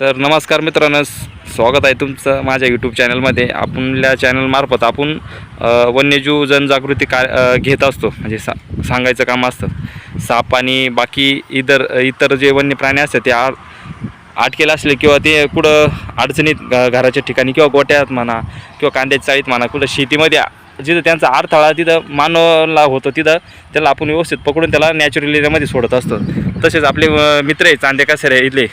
तर नमस्कार मित्रांनो स्वागत आहे तुमचं माझ्या यूट्यूब चॅनलमध्ये आपल्या चॅनलमार्फत आपण वन्यजीव जनजागृती का घेत असतो. म्हणजे सा सांगायचं काम असतं. साप आणि बाकी इतर इतर जे वन्य प्राणी असतात ते आ अटकेला असले किंवा ते कुठं अडचणीत घराच्या ठिकाणी किंवा गोट्यात म्हणा किंवा कांद्याच्या चाळीत म्हणा कुठं शेतीमध्ये जिथं त्यांचा अडथळा तिथं मानवला होतो तिथं त्याला आपण व्यवस्थित पकडून त्याला नॅचरल एरियामध्ये सोडत असतो. तसेच आपले मित्र आहे चांदेकासर आहे इथले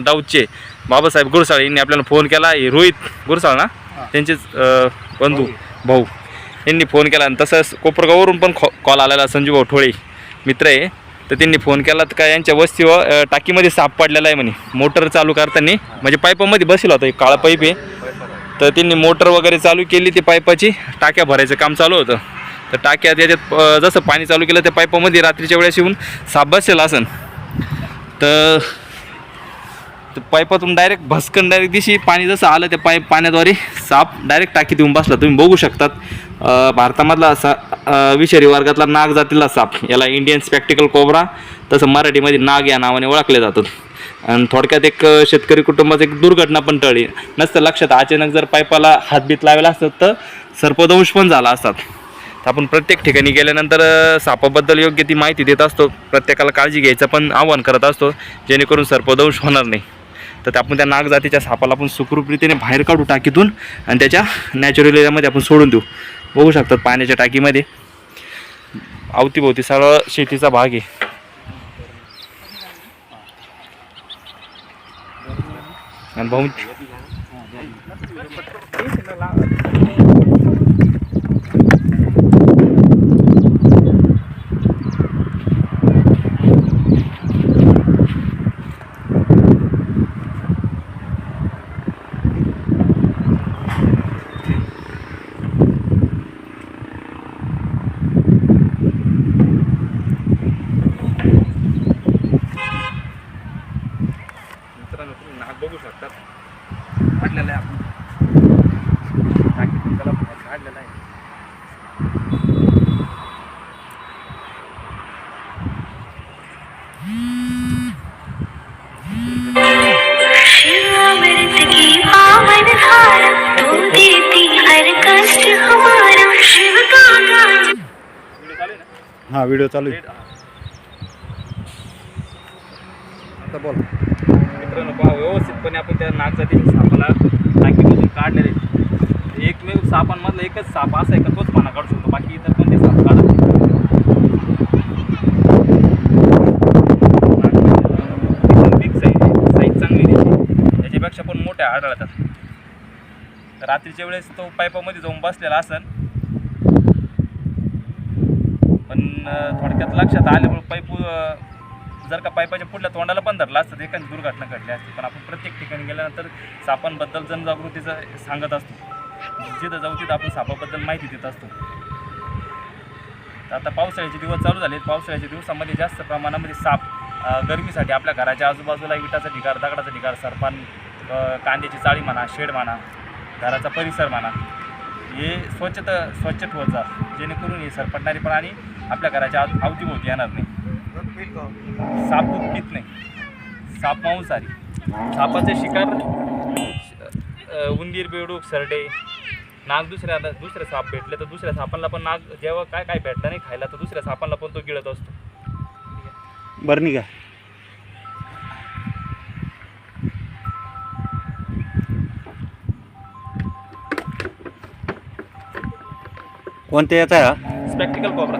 दाऊदचे. बाबासाहेब गुरसाळ यांनी आपल्याला फोन केला. हे रोहित गुरसाळ ना? त्यांचेच बंधू भाऊ. यांनी फोन केला आणि तसंच कोपरगाववरून पण खॉ कॉल आलेला संजू भाऊ ठोळे मित्र आहे. तर त्यांनी फोन केला तर काय यांच्या वस्तीवर टाकीमध्ये साप पडलेला आहे म्हणे. मोटर चालू करताना म्हणजे पाईपामध्ये बसला होता एक काळा पाईप आहे. तर त्यांनी मोटर वगैरे चालू केली ती पाईपाची. टाक्या भरायचं काम चालू होतं. तर टाक्यात याच्यात अ, जसं पाणी चालू केलं त्या पाईपामध्ये रात्रीच्या वेळेस येऊन साप बसलेला असन. तर तर पाईपातून डायरेक्ट भस्कन डायरेक्ट दिशी पाणी जसं आलं त्या पाईप पाण्याद्वारे साप डायरेक्ट टाकीत येऊन बसला. तुम्ही बघू शकतात भारतामधला असा विषारी वर्गातला नाग जातीला साप. याला इंडियन स्पॅक्टिकल कोबरा तसं मराठीमध्ये नाग या नावाने ओळखले जातात. आणि थोडक्यात एक शेतकरी कुटुंबात एक दुर्घटना पण टळली. नसतं लक्षात अचानक जर पाईपाला हातबीत लावला असतं तर सर्पदंश पण झाला असतात तर आपण प्रत्येक ठिकाणी गेल्यानंतर सापाबद्दल योग्य ती माहिती देत असतो. प्रत्येकाला काळजी घ्यायचं पण आवाहन करत असतो जेणेकरून सर्पदंश होणार नाही. तर ते आपण त्या नाग जातीच्या सापाला आपण सुखरूप रीतीने बाहेर काढू टाकीतून आणि त्याच्या नॅचरल एरियामध्ये आपण सोडून देऊ. बघू शकतात पाण्याच्या टाकीमध्ये. अवतीभोवती सरळ शेतीचा भाग आहे. आणि भाऊ हा व्हिडिओ चालू आहे. आता बोल. मित्रांनो पहा व्यवस्थितपणे आपण त्या नागजातीच्या सापाला टाकीमधून काढलेले एकमेव सापांमधला एकच साप असा आहे का तोच पाना काढू शकतो? बाकी इतर कोणते साप काढत नाही. चांगली पण मोठ्या आढळतात. रात्रीच्या वेळेस तो पाईपामध्ये जाऊन बसलेला असन पण थोडक्यात लक्षात आल्यामुळे पाईप जर का पाईपाच्या पुढल्या तोंडाला पण धरला असतं तर एखादी दुर्घटना घडली असते. पण आपण प्रत्येक ठिकाणी गेल्यानंतर सापांबद्दल जनजागृतीचं सांगत असतो. जिथं जाऊ तिथं आपण सापाबद्दल माहिती देत असतो. तर आता पावसाळ्याचे दिवस चालू झाले पावसाळ्याच्या दिवसामध्ये जास्त प्रमाणामध्ये साप गरमीसाठी आपल्या घराच्या आजूबाजूला विटाचा ढिगार दगडाचा ढिगार सरपान कांद्याची चाळी म्हणा शेड म्हणा घराचा परिसर म्हणा हे स्वच्छता स्वच्छ ठेवत जा. जेणेकरून हे सरपटणारे पण आणि आपल्या घराच्या आव- अवतीभोवती येणार नाही. साप दूध पित नाही. साप मांसाहारी. सापाचे शिकार उंदीर बेडूक सरडे नाग दुसऱ्या दुसऱ्या साप भेटले तर दुसऱ्या सापांना पण नाग जेव्हा काय काय भेटलं नाही खायला तर दुसऱ्या सापांना पण तो गिळत असतो. बरं का कोणत्या याचा आहे हा? स्पॅक्टिकल कॉबरा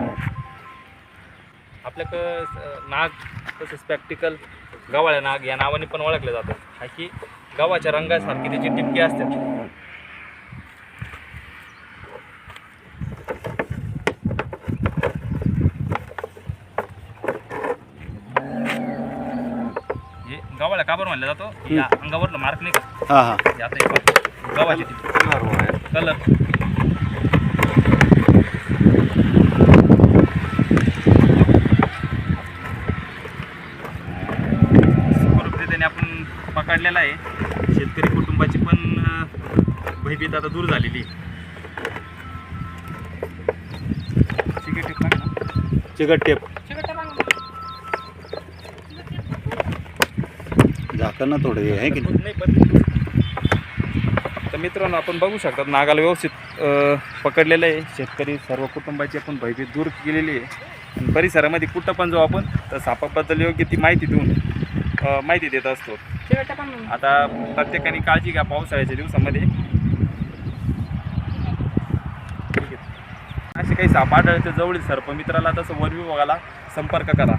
आपल्याकडं स- नाग तसं स्पॅक्टिकल गवाळ्या नाग या नावाने पण ओळखले जातात हा की गव्हाच्या रंगासारखी त्याची टिपके असतात. हे गव्हाळ्या का बरं म्हणलं जातो? या अंगावरला मार्क नाही का? हा हा. हे आता गव्हाची टिपके. कलर सुखरूपरीतीने आपण पकडलेला आहे शेतकरी कुटुंबाची पण अं, भयभीत आता दूर झालेली आहे. चिकट टिप ना. चिकट टेप. चिकट टिप टाक ना. झाकण थोडं हे आहे की नाही? तर मित्रांनो आपण बघू शकतात नागाला व्यवस्थित पकडलेलं आहे. शेतकरी सर्व कुटुंबाची आपण भयभीत दूर केलेली आहे. आणि परिसरामध्ये कुठं पण जाऊ आपण तर सापाबद्दल योग्य ती माहिती देऊन माहिती देत असतो. आता प्रत्येकाने काळजी घ्या पावसाळ्याच्या दिवसामध्ये. असे काही साप आढळते जवळील सर्पमित्राला तसं वन विभागाला संपर्क करा.